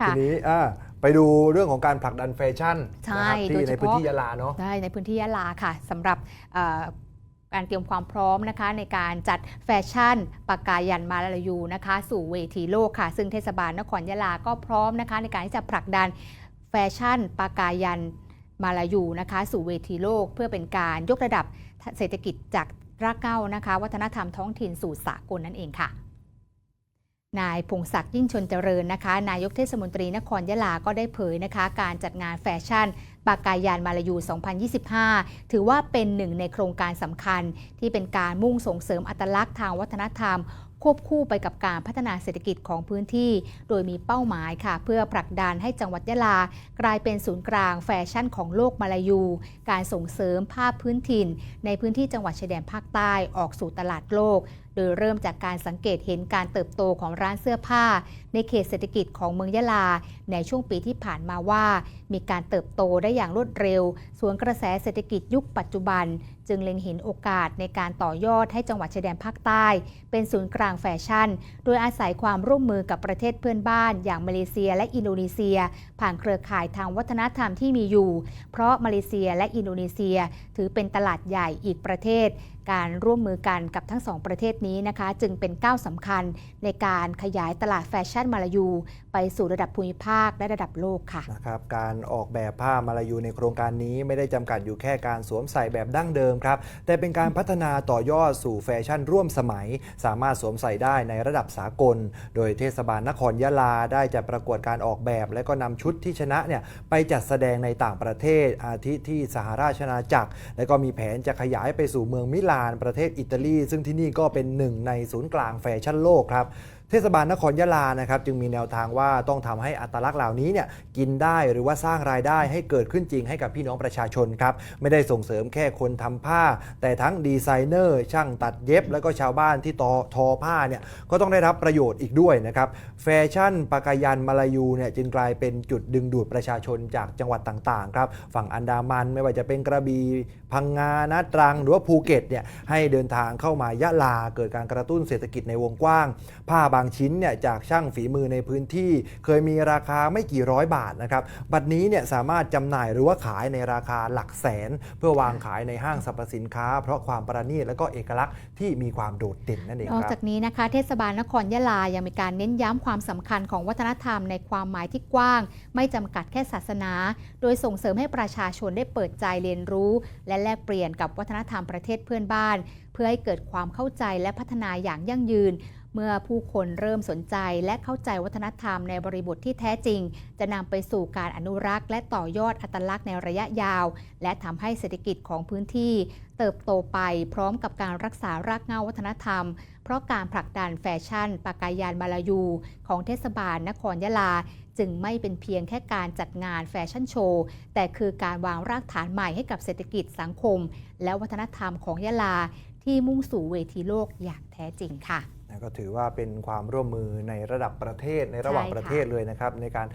ค่ะทีนี้อ่าไปดูเรื่องของการผลักดันแฟชั่นใช่นะครับโดยที่เฉในพาะพื้นที่ยะลาเนาะได้ในพื้นที่ยะลาค่ะสำหรับเอ่อการเตรียมความพร้อมนะคะในการจัดแฟชั่นปากกายันมาลายูนะคะ สู่เวทีโลกค่ะ ซึ่งเทศบาลนครยะลาก็พร้อมนะคะ ในการที่จะผลักดันแฟชั่นปากายันมาลายูนะคะ สู่เวทีโลก เพื่อเป็นการยกระดับเศรษฐกิจจากรากเหง้านะคะ วัฒนธรรมท้องถิ่นสู่สากลนั่นเองค่ะ นายพงศักดิ์ยิ่งชนเจริญนะคะ นายกเทศมนตรีนครยะลาก็ได้เผยนะคะ การจัดงานแฟชั่นปากายานมาลายู 2025 ถือว่าเป็นหนึ่งในโครงการสำคัญ ที่เป็นการมุ่งส่งเสริมอัตลักษณ์ทางวัฒนธรรม ควบคู่ไปกับการพัฒนาเศรษฐกิจของพื้นที่ โดยมีเป้าหมายค่ะ เพื่อผลักดันให้จังหวัดยะลา กลายเป็นศูนย์กลางแฟชั่นของโลกมาลายู การส่งเสริมภาพพื้นถิ่น ในพื้นที่จังหวัดชายแดนภาคใต้ออกสู่ตลาดโลก โดยเริ่มจากการสังเกตเห็นการเติบโตของร้านเสื้อผ้า ในเขตเศรษฐกิจของเมืองยะลา ในช่วงปีที่ผ่านมาว่า มีการเติบโตได้อย่างรวดเร็ว สวนกระแสเศรษฐกิจยุคปัจจุบัน จึงเล็งเห็นโอกาสในการต่อยอดให้จังหวัดชายแดนภาคใต้ เป็นศูนย์กลางแฟชั่น โดยอาศัยความร่วมมือกับประเทศเพื่อนบ้าน อย่างมาเลเซียและอินโดนีเซีย ผ่านเครือข่ายทางวัฒนธรรมที่มีอยู่ เพราะมาเลเซียและอินโดนีเซีย ถือเป็นตลาดใหญ่อีกประเทศ การร่วมมือกันกับทั้งสองประเทศนี้นะคะจึงเป็นก้าวสำคัญในการขยายตลาดแฟชั่นมาลายู ไปสู่ระดับภูมิภาคและระดับโลกค่ะนะครับการออกแบบผ้ามาลายูในโครงการนี้ไม่ได้จำกัดอยู่แค่การสวมใส่แบบดั้งเดิมครับแต่เป็นการพัฒนาต่อยอดสู่แฟชั่นร่วมสมัย สามารถสวมใส่ได้ในระดับสากล โดยเทศบาลนครยะลาได้จัดประกวดการออกแบบ และก็นำชุดที่ชนะเนี่ยไปจัดแสดงในต่างประเทศอาทิที่สหราชอาณาจักร และก็มีแผนจะขยายไปสู่เมืองมิลานประเทศอิตาลี ซึ่งที่นี่ก็เป็นหนึ่งในศูนย์กลางแฟชั่นโลกครับเทศบาลนครยะลานะครับจึงมีแนวทางว่าต้องทำให้อัตลักษณ์เหล่านี้เนี่ยกินได้หรือว่าสร้างรายได้ให้เกิดขึ้นจริงให้กับพี่น้องประชาชนครับไม่ได้ส่งเสริมแค่คนทำผ้า แต่ทั้งดีไซเนอร์ช่างตัดเย็บ แล้วก็ชาวบ้านที่ตอทอผ้าเนี่ยก็ต้องได้รับประโยชน์อีกด้วยนะครับแฟชั่นปากายันมาลายูเนี่ยจึงกลายเป็นจุดดึงดูดประชาชนจากจังหวัดต่างๆครับฝั่งอันดามันไม่ว่าจะเป็นกระบี่พังงานะตรังหรือว่าภูเก็ตเนี่ยให้เดินทางเข้ามายะลาเกิดการกระตุ้นเศรษฐกิจในวงกว้างผ้าบางชิ้นเนี่ยจากช่างฝีมือในพื้นที่ เคยมีราคาไม่กี่ร้อยบาทนะครับบัดนี้เนี่ยสามารถจำหน่ายหรือว่าขายในราคาหลักแสน เพื่อวางขายในห้างสรรพสินค้า เพราะความประณีตและก็เอกลักษณ์ที่มีความโดดเด่นนั่นเองครับนอกจากนี้นะคะเทศบาลนครยะลายังมีการเน้นย้ำความสำคัญของวัฒนธรรมในความหมายที่กว้าง ไม่จำกัดแค่ศาสนา โดยส่งเสริมให้ประชาชนได้เปิดใจเรียนรู้ และแลกเปลี่ยนกับวัฒนธรรมประเทศเพื่อนบ้านเพื่อให้เกิดความเข้าใจและพัฒนาอย่างยั่งยืน เมื่อผู้คนเริ่มสนใจและเข้าใจวัฒนธรรมในบริบทที่แท้จริง จะนำไปสู่การอนุรักษ์ และต่อยอดอัตลักษณ์ในระยะยาว และทำให้เศรษฐกิจของพื้นที่ เติบโตไปพร้อมกับการรักษารากเหง้าวัฒนธรรม เพราะการผลักดันแฟชั่นปากายานมาลายู ของเทศบาลนครยะลาจึงไม่เป็นเพียงแค่การจัดงานแฟชั่นโชว์ แต่คือการวางรากฐานใหม่ให้กับเศรษฐกิจสังคม และวัฒนธรรมของยะลา ที่มุ่งสู่เวทีโลกอย่างแท้จริงค่ะ ก็ถือว่าเป็นความร่วมมือในระดับประเทศในระหว่างใช่ค่ะประเทศเลยนะครับในการ